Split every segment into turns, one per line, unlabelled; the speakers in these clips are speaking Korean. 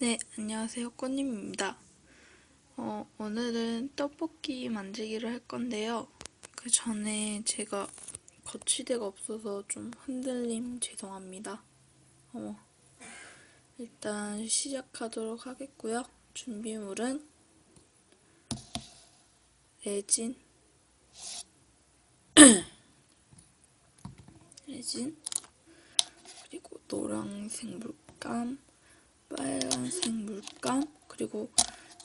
네, 안녕하세요. 꽃님입니다. 어, 오늘은 떡볶이 만들기를 할 건데요. 그 전에 제가 거치대가 없어서 좀 흔들림 죄송합니다. 어머. 일단 시작하도록 하겠고요. 준비물은 레진, 레진, 그리고 노란색 물감, 빨간색 물감 그리고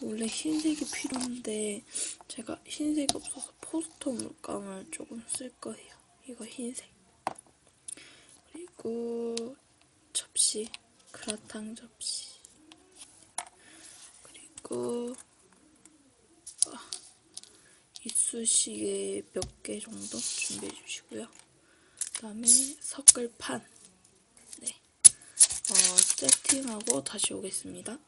원래 흰색이 필요한데 제가 흰색이 없어서 포스터 물감을 조금 쓸 거예요. 이거 흰색. 그리고 접시, 그라탕 접시. 그리고 아, 이쑤시개 몇 개 정도 준비해 주시고요. 그 다음에 섞을판. 어, 세팅하고 다시 오겠습니다.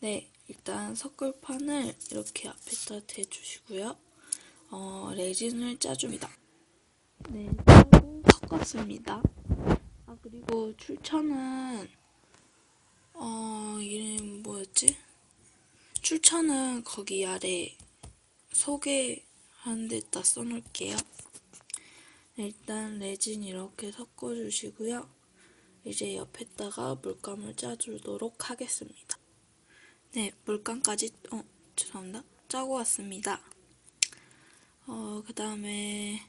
네, 일단 섞을판을 이렇게 앞에다 대주시고요. 어, 레진을 짜줍니다. 네, 짜고 섞었습니다. 아, 그리고 출처는, 어, 이름 뭐였지? 출처는 거기 아래 소개하는 데다 써놓을게요. 일단 레진 이렇게 섞어주시고요. 이제 옆에다가 물감을 짜주도록 하겠습니다. 네, 물감까지, 어, 죄송합니다. 짜고 왔습니다. 어, 그 다음에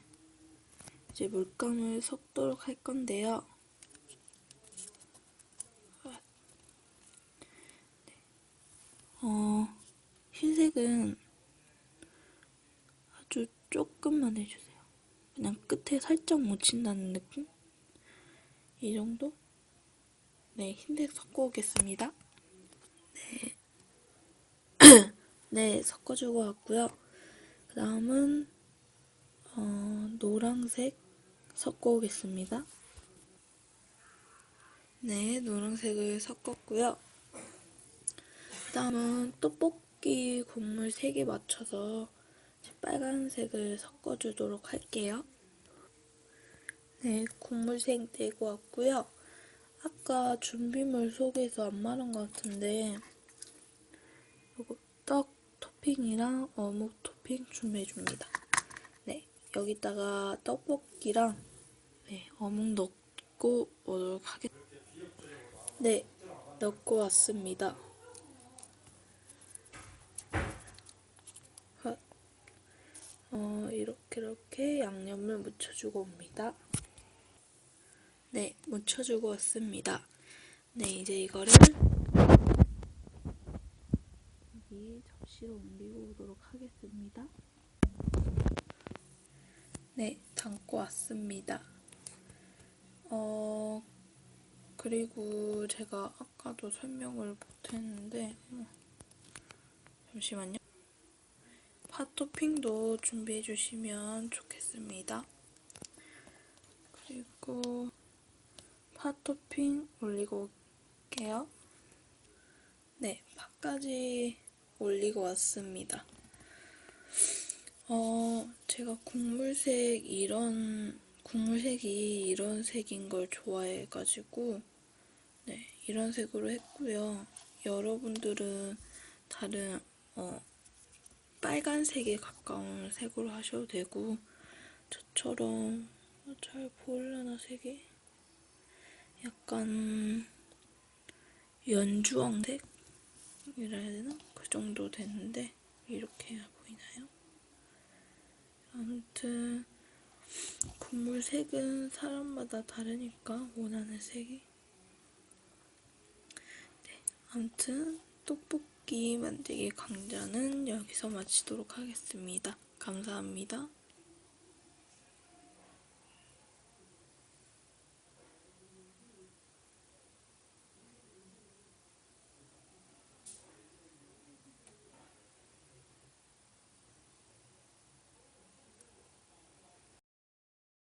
이제 물감을 섞도록 할 건데요. 어, 흰색은 아주 조금만 해주세요. 그냥 끝에 살짝 묻힌다는 느낌? 이 정도? 네, 흰색 섞어 오겠습니다. 네. 네, 섞어주고 왔고요. 그 다음은, 어, 노란색 섞어 오겠습니다. 네, 노란색을 섞었고요. 그 다음은 떡볶이 국물 3개 맞춰서 빨간색을 섞어주도록 할게요. 네, 국물색 내고 왔고요. 아까 준비물 속에서 안 말한 것 같은데 이거 떡 토핑이랑 어묵 토핑 준비해줍니다. 네, 여기다가 떡볶이랑 네, 어묵 넣고 오도록 하겠습니다. 네, 넣고 왔습니다. 어, 이렇게 이렇게 양념을 묻혀주고 옵니다. 네, 묻혀주고 왔습니다. 네, 이제 이거를 여기 접시로 옮기고 오도록 하겠습니다. 네, 담고 왔습니다. 어, 그리고 제가 아까도 설명을 못했는데, 어, 잠시만요. 파 토핑도 준비해 주시면 좋겠습니다. 그리고 파 토핑 올리고 올게요. 네, 파까지 올리고 왔습니다. 어, 제가 국물색 이런 국물색이 이런 색인 걸 좋아해가지고 네, 이런 색으로 했고요. 여러분들은 다른 어, 빨간색에 가까운 색으로 하셔도 되고 저처럼 잘 보일려나 색이? 약간 연주황색? 이라 해야 되나? 그 정도 됐는데 이렇게 보이나요? 아무튼 국물 색은 사람마다 다르니까 원하는 색이 네, 아무튼 떡볶이 만들기 강좌는 여기서 마치도록 하겠습니다. 감사합니다.